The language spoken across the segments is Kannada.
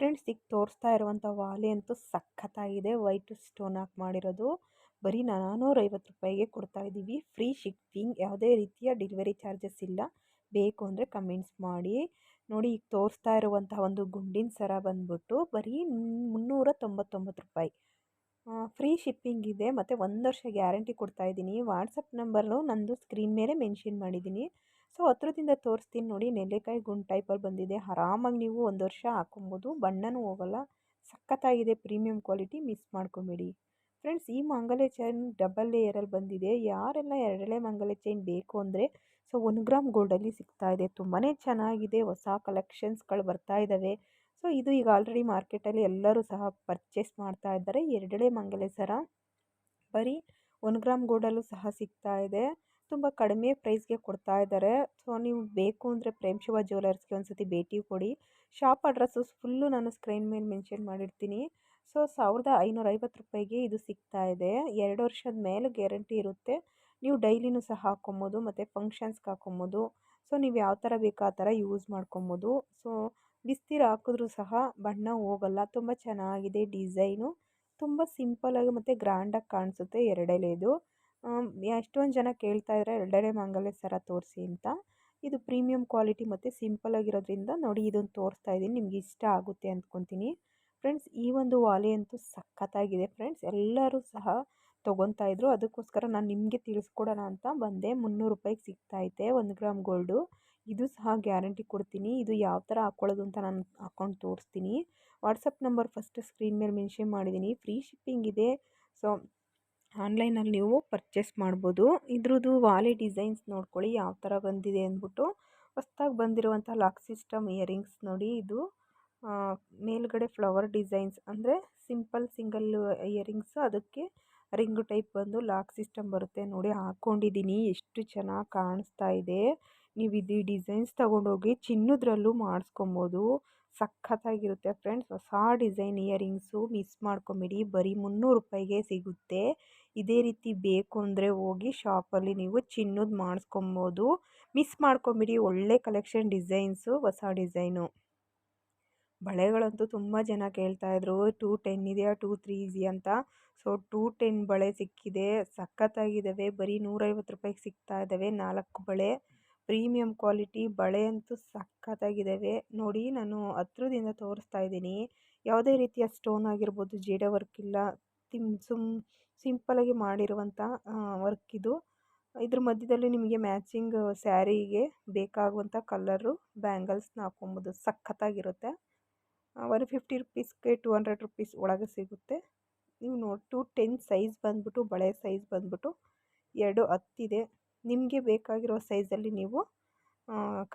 ಫ್ರೆಂಡ್ಸ್, ಈಗ ತೋರಿಸ್ತಾ ಇರುವಂಥ ವಾಲೆ ಅಂತೂ ಸಖತ್ತಾಗಿದೆ. ವೈಟ್ ಸ್ಟೋನ್ ಹಾಕಿ ಮಾಡಿರೋದು. ಬರೀ ನಾನ್ನೂರೈವತ್ತು ರೂಪಾಯಿಗೆ ಕೊಡ್ತಾ ಇದ್ದೀವಿ. ಫ್ರೀ ಶಿಪ್ಪಿಂಗ್, ಯಾವುದೇ ರೀತಿಯ ಡೆಲಿವರಿ ಚಾರ್ಜಸ್ ಇಲ್ಲ. ಬೇಕು ಅಂದರೆ ಕಮೆಂಟ್ಸ್ ಮಾಡಿ. ನೋಡಿ, ಈಗ ತೋರಿಸ್ತಾ ಇರುವಂತಹ ಒಂದು ಗುಂಡಿನ ಸರ ಬಂದ್ಬಿಟ್ಟು ಬರೀ ಮುನ್ನೂರ ತೊಂಬತ್ತೊಂಬತ್ತು ರೂಪಾಯಿ ಫ್ರೀ ಶಿಪ್ಪಿಂಗ್ ಇದೆ. ಮತ್ತು ಒಂದು ವರ್ಷ ಗ್ಯಾರಂಟಿ ಕೊಡ್ತಾ ಇದ್ದೀನಿ. ವಾಟ್ಸಪ್ ನಂಬರ್ನು ನಂದು ಸ್ಕ್ರೀನ್ ಮೇಲೆ ಮೆನ್ಷನ್ ಮಾಡಿದ್ದೀನಿ. ಸೊ, ಹತ್ರದಿಂದ ತೋರಿಸ್ತೀನಿ ನೋಡಿ, ನೆಲ್ಲೆಕಾಯಿ ಗುಂಡ್ ಟೈಪಲ್ಲಿ ಬಂದಿದೆ. ಆರಾಮಾಗಿ ನೀವು ಒಂದು ವರ್ಷ ಹಾಕೊಬೋದು ಬಣ್ಣನೂ ಹೋಗಲ್ಲ. ಸಖತ್ತಾಗಿದೆ. Premium quality. ಮಿಸ್ ಮಾಡ್ಕೊಬೇಡಿ. ಫ್ರೆಂಡ್ಸ್, ಈ ಮಂಗಲ ಚೈನ್ ಡಬಲ್ ಲೇಯರಲ್ಲಿ ಬಂದಿದೆ. ಯಾರೆಲ್ಲ ಎರಡೆಳೆ ಮಂಗಲ ಚೈನ್ ಬೇಕು ಅಂದರೆ, ಸೊ, ಒಂದು ಗ್ರಾಮ್ ಗೋಲ್ಡಲ್ಲಿ ಸಿಗ್ತಾ ಇದೆ. ತುಂಬಾ ಚೆನ್ನಾಗಿದೆ. ಹೊಸ ಕಲೆಕ್ಷನ್ಸ್ಗಳು ಬರ್ತಾ ಇದ್ದಾವೆ. ಸೊ, ಇದು ಈಗ ಆಲ್ರೆಡಿ ಮಾರ್ಕೆಟಲ್ಲಿ ಎಲ್ಲರೂ ಸಹ ಪರ್ಚೇಸ್ ಮಾಡ್ತಾ ಇದ್ದಾರೆ. ಎರಡೆಳೆ ಮಂಗಲೇಶ್ವರ ಸರ. ಬರೀ ಒಂದು ಗ್ರಾಮ್ ಗೋಲ್ಡಲ್ಲೂ ಸಹ ಸಿಗ್ತಾ ಇದೆ. ತುಂಬ ಕಡಿಮೆ ಪ್ರೈಸ್ಗೆ ಕೊಡ್ತಾ ಇದ್ದಾರೆ. ಸೊ, ನೀವು ಬೇಕು ಅಂದರೆ ಪ್ರೇಮ್ ಶಿವ ಜ್ಯುವೆಲರ್ಸ್ಗೆ ಒಂದು ಸತಿ ಭೇಟಿ ಕೊಡಿ. ಶಾಪ್ ಅಡ್ರೆಸ್ಸು ಫುಲ್ಲು ನಾನು ಸ್ಕ್ರೀನ್ ಮೇಲೆ ಮೆನ್ಷನ್ ಮಾಡಿರ್ತೀನಿ. ಸೊ, ಸಾವಿರದ ಐನೂರ ಐವತ್ತು ರೂಪಾಯಿಗೆ ಇದು ಸಿಗ್ತಾ ಇದೆ. ಎರಡು ವರ್ಷದ ಮೇಲೆ ಗ್ಯಾರಂಟಿ ಇರುತ್ತೆ. ನೀವು ಡೈಲಿನೂ ಸಹ ಹಾಕ್ಕೊಬೋದು ಮತ್ತು ಫಂಕ್ಷನ್ಸ್ಗೆ ಹಾಕ್ಕೊಬೋದು ಸೊ, ನೀವು ಯಾವ ಥರ ಬೇಕೋ ಆ ಥರ ಯೂಸ್ ಮಾಡ್ಕೊಬೋದು. ಸೊ, ಬಿಸ್ತೀರು ಹಾಕಿದ್ರೂ ಸಹ ಬಣ್ಣ ಹೋಗಲ್ಲ. ತುಂಬ ಚೆನ್ನಾಗಿದೆ ಡಿಸೈನು. ತುಂಬ ಸಿಂಪಲಾಗಿ ಮತ್ತು ಗ್ರ್ಯಾಂಡಾಗಿ ಕಾಣಿಸುತ್ತೆ ಎರಡೆಲೆದು ಎಷ್ಟೊಂದು ಜನ ಕೇಳ್ತಾ ಇದ್ದಾರೆ ಎರಡನೇ ಮಾಂಗಲ್ಯ ಸರ ತೋರಿಸಿ ಅಂತ. ಇದು ಪ್ರೀಮಿಯಂ ಕ್ವಾಲಿಟಿ ಮತ್ತು ಸಿಂಪಲಾಗಿರೋದ್ರಿಂದ ನೋಡಿ ಇದನ್ನು ತೋರಿಸ್ತಾ ಇದ್ದೀನಿ. ನಿಮ್ಗೆ ಇಷ್ಟ ಆಗುತ್ತೆ ಅಂದ್ಕೊತೀನಿ ಫ್ರೆಂಡ್ಸ್, ಈ ಒಂದು ವಾಲಿ ಅಂತೂ ಸಖತ್ತಾಗಿದೆ. ಫ್ರೆಂಡ್ಸ್, ಎಲ್ಲರೂ ಸಹ ತೊಗೊತಾ ಇದ್ರು. ಅದಕ್ಕೋಸ್ಕರ ನಾನು ನಿಮಗೆ ತಿಳಿಸ್ಕೊಡೋಣ ಅಂತ ಬಂದೆ. ಮುನ್ನೂರು ರೂಪಾಯಿಗೆ ಸಿಗ್ತೈತೆ ಒಂದು ಗ್ರಾಮ್ ಗೋಲ್ಡು. ಇದು ಸಹ ಗ್ಯಾರಂಟಿ ಕೊಡ್ತೀನಿ. ಇದು ಯಾವ ಥರ ಹಾಕ್ಕೊಳ್ಳೋದು ಅಂತ ನಾನು ಅಕೌಂಟ್ ತೋರಿಸ್ತೀನಿ. ವಾಟ್ಸಪ್ ನಂಬರ್ ಫಸ್ಟ್ ಸ್ಕ್ರೀನ್ ಮೇಲೆ ಮೆನ್ಷನ್ ಮಾಡಿದ್ದೀನಿ ಫ್ರೀ ಶಿಪ್ಪಿಂಗ್ ಇದೆ. ಸೊ ಆನ್ಲೈನಲ್ಲಿ ನೀವು ಪರ್ಚೇಸ್ ಮಾಡ್ಬೋದು. ಇದ್ರದ್ದು ವಾಲೆ ಡಿಸೈನ್ಸ್ ನೋಡ್ಕೊಳ್ಳಿ, ಯಾವ ಥರ ಬಂದಿದೆ ಅಂದ್ಬಿಟ್ಟು. ಹೊಸ್ದಾಗಿ ಬಂದಿರುವಂಥ ಲಾಕ್ ಸಿಸ್ಟಮ್ ಇಯರಿಂಗ್ಸ್ ನೋಡಿ ಇದು. ಮೇಲ್ಗಡೆ ಫ್ಲವರ್ ಡಿಸೈನ್ಸ್ ಅಂದರೆ ಸಿಂಪಲ್ ಸಿಂಗಲ್ ಇಯರಿಂಗ್ಸ್, ಅದಕ್ಕೆ ರಿಂಗ್ ಟೈಪ್ ಬಂದು ಲಾಕ್ ಸಿಸ್ಟಮ್ ಬರುತ್ತೆ. ನೋಡಿ ಹಾಕ್ಕೊಂಡಿದ್ದೀನಿ ಎಷ್ಟು ಚೆನ್ನಾಗಿ ಕಾಣಿಸ್ತಾ ಇದೆ. ನೀವು ಇದು ಡಿಸೈನ್ಸ್ ತೊಗೊಂಡೋಗಿ ಚಿನ್ನದ್ರಲ್ಲೂ ಮಾಡಿಸ್ಕೊಬೋದು. ಸಖತ್ತಾಗಿರುತ್ತೆ ಫ್ರೆಂಡ್ಸ್. ಹೊಸ ಡಿಸೈನ್ ಇಯರಿಂಗ್ಸು ಮಿಸ್ ಮಾಡ್ಕೊಂಬಿಡಿ. ಬರೀ ಮುನ್ನೂರು ರೂಪಾಯಿಗೆ ಸಿಗುತ್ತೆ. ಇದೇ ರೀತಿ ಬೇಕು ಅಂದರೆ ಹೋಗಿ ಶಾಪಲ್ಲಿ ನೀವು ಚಿನ್ನದ ಮಾಡಿಸ್ಕೊಬೋದು. ಮಿಸ್ ಮಾಡ್ಕೊಂಬಿಡಿ. ಒಳ್ಳೆ ಕಲೆಕ್ಷನ್ ಡಿಸೈನ್ಸು, ಹೊಸ ಡಿಸೈನು. ಬಳೆಗಳಂತೂ ತುಂಬ ಜನ ಕೇಳ್ತಾಯಿದ್ರು ಟೂ ಟೆನ್ ಇದೆಯಾ? ಟೂ ತ್ರೀ ಇದೆಯಾ? ಅಂತ. ಸೊ, ಟೂ ಟೆನ್ ಬಳೆ ಸಿಕ್ಕಿದೆ. ಸಖತ್ತಾಗಿದ್ದಾವೆ ಬರೀ ನೂರೈವತ್ತು ರೂಪಾಯಿಗೆ ಸಿಗ್ತಾ ಇದ್ದಾವೆ ನಾಲ್ಕು ಬಳೆ. ಪ್ರೀಮಿಯಂ ಕ್ವಾಲಿಟಿ ಬಳೆ ಅಂತೂ ಸಖತ್ತಾಗಿದ್ದಾವೆ ನೋಡಿ ನಾನು ಹತ್ರದಿಂದ ತೋರಿಸ್ತಾ ಇದ್ದೀನಿ. ಯಾವುದೇ ರೀತಿಯ ಸ್ಟೋನ್ ಆಗಿರ್ಬೋದು, ಜೇಡ ವರ್ಕ್ ಇಲ್ಲ, ತಿಮ್ ಸುಮ್ ಸಿಂಪಲಾಗಿ ಮಾಡಿರುವಂಥ ವರ್ಕ್ ಇದು. ಇದ್ರ ಮಧ್ಯದಲ್ಲಿ ನಿಮಗೆ ಮ್ಯಾಚಿಂಗ್ ಸ್ಯಾರಿಗೆ ಬೇಕಾಗುವಂಥ ಕಲರು ಬ್ಯಾಂಗಲ್ಸ್ನ ಹಾಕ್ಕೊಬೋದು ಸಖತ್ತಾಗಿರುತ್ತೆ. ಒನ್ ಫಿಫ್ಟಿ ರುಪೀಸ್ಗೆ ಟೂ ಹಂಡ್ರೆಡ್ ರುಪೀಸ್ ಒಳಗೆ ಸಿಗುತ್ತೆ. ನೀವು ನೋಡಿ, ಟು ಟೆನ್ ಸೈಜ್ ಬಂದ್ಬಿಟ್ಟು, ಬಳೆ ಸೈಜ್ ಬಂದ್ಬಿಟ್ಟು ಎರಡು ಹತ್ತಿದೆ. ನಿಮಗೆ ಬೇಕಾಗಿರೋ ಸೈಜಲ್ಲಿ ನೀವು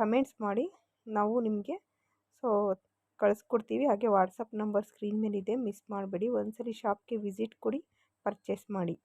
ಕಮೆಂಟ್ಸ್ ಮಾಡಿ. ನಾವು ನಿಮಗೆ ಸೊ ಕಳಿಸ್ಕೊಡ್ತೀವಿ. ಹಾಗೆ ವಾಟ್ಸಪ್ ನಂಬರ್ ಸ್ಕ್ರೀನ್ ಮೇಲಿದೆ. ಮಿಸ್ ಮಾಡಬೇಡಿ. ಒಂದ್ಸರಿ ಶಾಪ್ಗೆ ವಿಸಿಟ್ ಕೊಡಿ. ಪರ್ಚೇಸ್ ಮಾಡಿ.